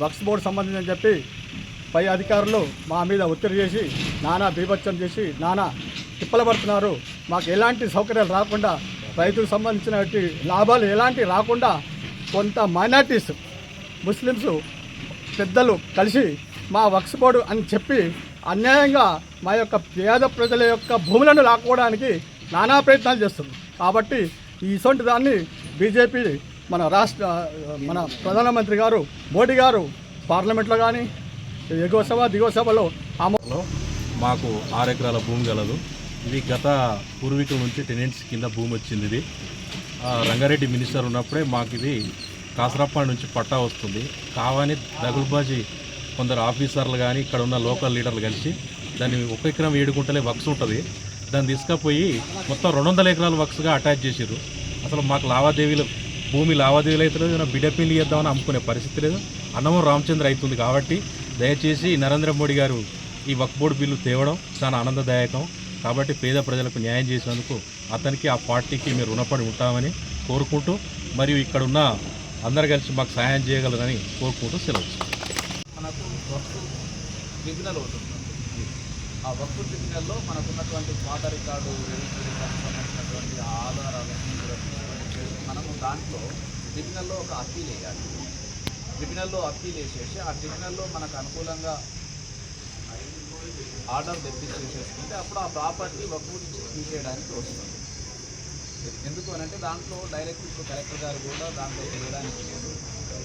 Waqf board సంబంధించి చెప్పి పై అధికారులు మా మీద ఒత్తిడి చేసి నానా బీభత్సం చేసి నానా తిప్పలపడుతున్నారు మాకు ఎలాంటి సౌకర్యాలు రాకుండా రైతులకు సంబంధించిన లాభాలు ఎలాంటి రాకుండా కొంత మైనార్టీస్ ముస్లిమ్స్ పెద్దలు కలిసి మా వక్స్ బోర్డు అని చెప్పి అన్యాయంగా మా యొక్క పేద ప్రజల యొక్క భూములను లాక్కోవడానికి నానా ప్రయత్నాలు చేస్తుంది కాబట్టి ఇటువంటి దాన్ని బీజేపీ మన రాష్ట్ర మన ప్రధానమంత్రి గారు మోడీ గారు పార్లమెంట్లో కానీ ఎగువ సభ దిగువ సభలో ఆమో మాకు ఆరు ఎకరాల భూమి గలదు. ఇది గత పూర్వీకుల నుంచి టెనెంట్స్ కింద భూమి వచ్చింది ఇది. రంగారెడ్డి మినిస్టర్ ఉన్నప్పుడే మాకు ఇది కాసరప్ప నుంచి పట్టా వస్తుంది. కావని దగుల్బాజీ కొందరు ఆఫీసర్లు కానీ ఇక్కడ ఉన్న లోకల్ లీడర్లు కలిసి దాన్ని ఒక ఎకరం ఏడు గుంటలే వక్స్ ఉంటుంది. దాన్ని తీసుకుపోయి మొత్తం రెండు వందల ఎకరాల వక్స్గా అటాచ్ చేసారు అసలు మాకు లావాదేవీలు భూమి లావాదేవీలు అవుతలేదు లేదు బిడ్డ పెళ్ళి చేద్దామని అమ్ముకునే పరిస్థితి లేదు. అన్నమం రామచంద్ర అవుతుంది కాబట్టి దయచేసి నరేంద్ర మోడీ గారు ఈ వక్ బోర్డు బిల్లు తేవడం చాలా ఆనందదాయకం. కాబట్టి పేద ప్రజలకు న్యాయం చేసినందుకు అతనికి ఆ పార్టీకి మీరు రుణపడి ఉంటామని కోరుకుంటూ మరియు ఇక్కడ ఉన్న అందరు కలిసి మాకు సహాయం చేయగలరని కోరుకుంటూ సెలవు మనకు అవుతుంది ఆ వక్కు సిగ్నల్లో మనకున్నటువంటి పాత రికార్డు రెవెన్యూ రికార్డు సంబంధించినటువంటి ఆధారాలు మనము దాంట్లో ట్రిబ్యునల్లో ఒక అప్పీల్ వేయాలి. ట్రిబ్యునల్లో అప్పీల్ వేసేసి ఆ ట్రిబ్యునల్లో మనకు అనుకూలంగా ఆర్డర్ తెప్పించేసేసుకుంటే అప్పుడు ఆ ప్రాపర్టీ వక్ఫ్ నుంచి తీసేయడానికి వస్తుంది. ఎందుకు అని అంటే దాంట్లో డైరెక్ట్ ఇప్పుడు కలెక్టర్ గారు కూడా దాంట్లో చేయడానికి లేదు.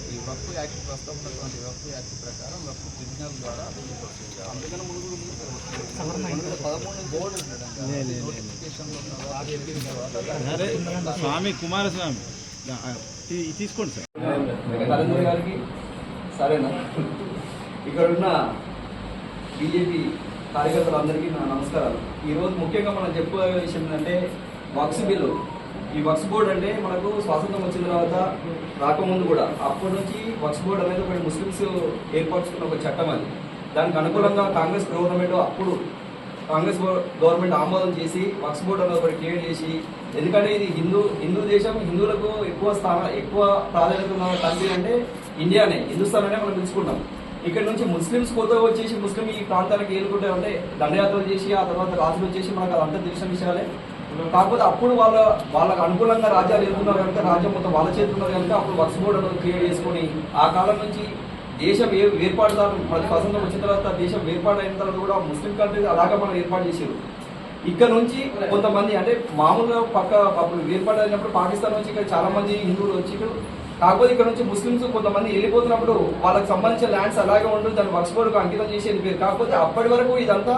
ఈ వక్ఫ్ యాక్ట్ ప్రస్తుతం ఉన్నటువంటి వక్ఫ్ యాక్ట్ ప్రకారం వక్ఫ్ ట్రిబ్యునల్ ద్వారా అందుకని ముందు పదమూడు బోర్డు తర్వాత స్వామి కుమారస్వామి. తీసుకోండి సార్. నరేంద్ర గారికి సరేనా? ఇక్కడ ఉన్న బీజేపీ కార్యకర్తలందరికీ నా నమస్కారాలు. ఈరోజు ముఖ్యంగా మనం చెప్పుకోయే విషయం ఏంటంటే వక్స్ బిల్లు. ఈ వక్స్ బోర్డ్ అంటే మనకు స్వాతంత్రం వచ్చిన తర్వాత రాకముందు కూడా అప్పటి నుంచి వక్స్ బోర్డ్ అనేది ఒకటి ముస్లిమ్స్ ఏర్పరచుకున్న ఒక చట్టం అది. దానికి అనుకూలంగా కాంగ్రెస్ గవర్నమెంట్ అప్పుడు కాంగ్రెస్ గవర్నమెంట్ ఆమోదం చేసి వక్స్ బోర్డ్ అనేది ఒకటి క్రియేట్ చేసి ఎందుకంటే ఇది హిందూ హిందూ దేశం హిందువులకు ఎక్కువ స్థాన ఎక్కువ ప్రాధాన్యత ఉన్న కంట్రీ అంటే ఇండియానే హిందుస్థాన్ అనే మనం పిలుచుకుంటాం. ఇక్కడ నుంచి ముస్లిమ్స్ కొత్త వచ్చేసి ముస్లిం ఈ ప్రాంతానికి ఏలుకుంటే అంటే దండయాత్రలు చేసి ఆ తర్వాత రాజులు వచ్చేసి మనకు అదంతా తెలిసిన విషయాలే. కాకపోతే అప్పుడు వాళ్ళ వాళ్ళకు అనుకూలంగా రాజ్యాలు ఎదుగుతున్నారు కనుక రాజ్యం మొత్తం వాళ్ళ చేతులు కనుక అప్పుడు వర్క్స్ బోర్డు అనేది క్రియేట్ చేసుకొని ఆ కాలం నుంచి దేశం ఏ వేర్పాటు ప్రతి స్వతంత్రం వచ్చిన తర్వాత దేశం ఏర్పాటు అయిన తర్వాత కూడా ముస్లిం కంట్రీస్ అలాగే మనం ఏర్పాటు చేసారు ఇక్కడ నుంచి కొంతమంది అంటే మామూలుగా పక్క అప్పుడు ఏర్పాటు అయినప్పుడు పాకిస్తాన్ నుంచి ఇక్కడ చాలా మంది హిందువులు వచ్చి ఇక్కడ కాకపోతే ఇక్కడ నుంచి ముస్లిమ్స్ కొంతమంది వెళ్ళిపోతున్నప్పుడు వాళ్ళకి సంబంధించిన ల్యాండ్స్ అలాగే ఉంటుంది దాన్ని వర్క్స్ బోర్డుకు అంకితం చేసి వెళ్ళిపోయారు కాకపోతే అప్పటి వరకు ఇదంతా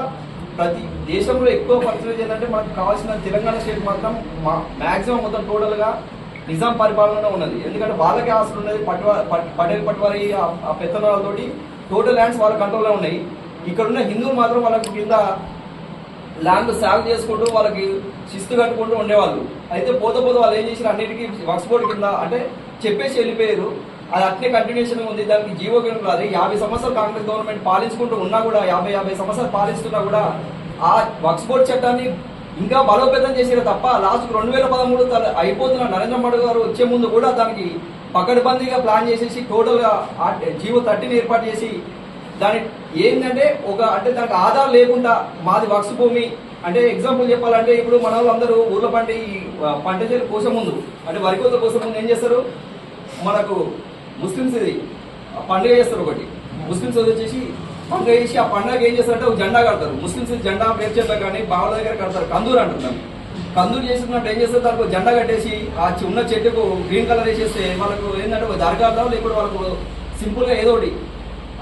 ప్రతి దేశంలో ఎక్కువ పర్సెంటేజ్ ఏంటంటే మనకు కావాల్సిన తెలంగాణ స్టేట్ మాత్రం మా మ్యాక్సిమం మొత్తం టోటల్గా నిజాం పరిపాలనలో ఉన్నది. ఎందుకంటే వాళ్ళకే ఆస్తులు ఉన్నది పట్వా పట్- పటేల్ పట్వారి ఆ- పెత్తనాలతోటి టోటల్ ల్యాండ్స్ వాళ్ళ కంట్రోల్లో ఉన్నాయి. ఇక్కడ ఉన్న హిందువులు మాత్రం వాళ్ళకు కింద ల్యాండ్ సాగు చేసుకుంటూ వాళ్ళకి శిస్తు కట్టుకుంటూ ఉండేవాళ్ళు. అయితే పోతే పోతే వాళ్ళు ఏం చేసిన అన్నిటికీ వక్స్ బోర్డు కింద అంటే చెప్పేసి వెళ్ళిపోయారు. అది అట్నే కంటిన్యూషన్ ఉంది. దానికి జీవో కింద రాదు యాభై సంవత్సరాలు కాంగ్రెస్ గవర్నమెంట్ పాలించుకుంటూ ఉన్నా కూడా యాభై యాభై సంవత్సరాలు పాలిస్తున్నా కూడా ఆ వక్స్ బోర్డ్ చట్టాన్ని ఇంకా బలోపేతం చేసారు తప్ప లాస్ట్ రెండు వేల పదమూడు అయిపోతున్న నరేంద్ర మోడీ గారు వచ్చే ముందు కూడా దానికి పకడ్బందీగా ప్లాన్ చేసేసి టోటల్గా జీవో థర్టీని ఏర్పాటు చేసి దాని ఏంటంటే ఒక అంటే దానికి ఆధార్ లేకుండా మాది వక్స్ భూమి. అంటే ఎగ్జాంపుల్ చెప్పాలంటే ఇప్పుడు మన వాళ్ళందరూ ఊర్ల పంట ఈ పంట చేలు కోసం ముందు అంటే వరి కోత కోసం ముందు ఏం చేస్తారు? మనకు ముస్లిమ్స్ ఇది. ఆ పండుగ చేస్తారు ఒకటి. ముస్లిమ్స్ వచ్చేసి పండుగ చేసి ఆ పండుగ ఏం చేస్తారంటే ఒక జెండా కడతారు. ముస్లిమ్స్ జెండా పేరు చేద్దాం కానీ బావుల దగ్గర కడతారు. కందూరు అంటున్నారు కందూరు చేసినట్టు ఏం చేస్తారు? దానికి ఒక జెండా కట్టేసి ఆ చిన్న చెట్టుకు గ్రీన్ కలర్ వేసేస్తే వాళ్ళకు ఏంటంటే ఒక దర్గాలో లేకపోతే వాళ్ళకు సింపుల్గా ఏదో ఒకటి.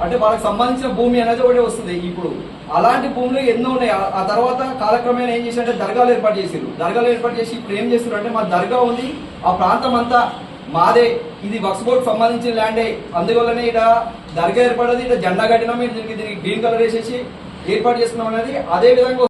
అంటే వాళ్ళకి సంబంధించిన భూమి అనేది ఒకటి వస్తుంది ఇప్పుడు. అలాంటి భూములు ఎన్నో ఉన్నాయి. ఆ- తర్వాత కాలక్రమేణా ఏం చేశారంటే దర్గాలు ఏర్పాటు చేసారు దర్గాలు ఏర్పాటు చేసి ఇప్పుడు ఏం చేస్తున్నారు అంటే మా దర్గా ఉంది. ఆ ప్రాంతం అంతా మాదే ఇది వక్స్ బోర్డ్ సంబంధించిన ల్యాండే అందువల్లనే ఇక్కడ దర్గా ఏర్పడదు ఇక్కడ జెండా కట్టినాం దీనికి దీనికి గ్రీన్ కలర్ వేసేసి ఏర్పాటు చేసుకున్నాం అనేది అదే విధంగా